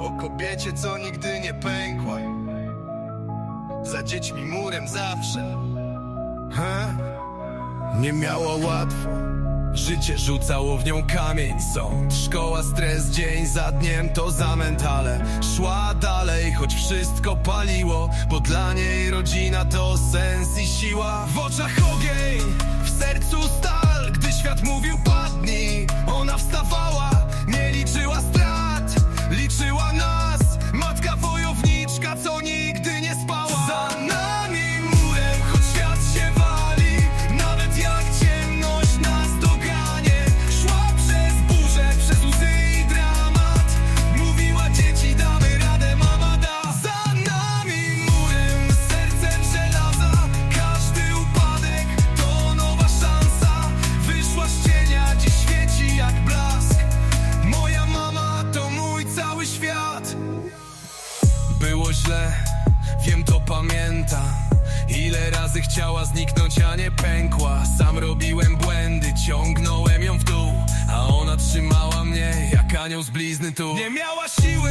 O kobiecie, co nigdy nie pękła. Za dziećmi murem zawsze. Ha? Nie miała łatwo. Życie rzucało w nią kamień. Sąd, szkoła, stres, dzień za dniem to zamęt Ale szła dalej, choć wszystko paliło Bo dla niej rodzina to sens i siła. W oczach ogień, w sercu stal Gdy świat mówił padnij. Ona wstawała, źle, wiem to pamiętam Ile razy chciała zniknąć, a nie pękła. Sam robiłem błędy, ciągnąłem ją w dół. A ona trzymała mnie jak anioł z blizny tu. Nie miała siły,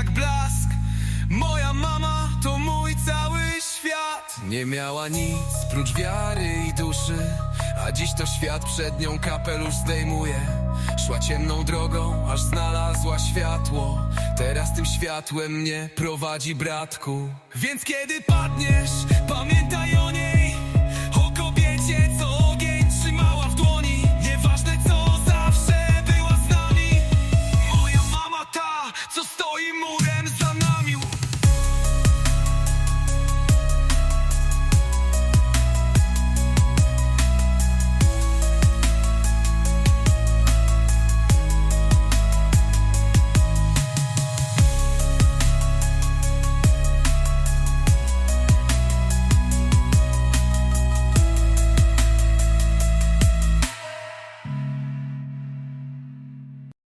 jak blask. Moja mama to mój cały świat. Nie miała nic prócz wiary i duszy. A dziś to świat przed nią kapelusz zdejmuje. Szła ciemną drogą, aż znalazła światło. Teraz tym światłem mnie prowadzi bratku. Więc kiedy padniesz, pamiętaj o niej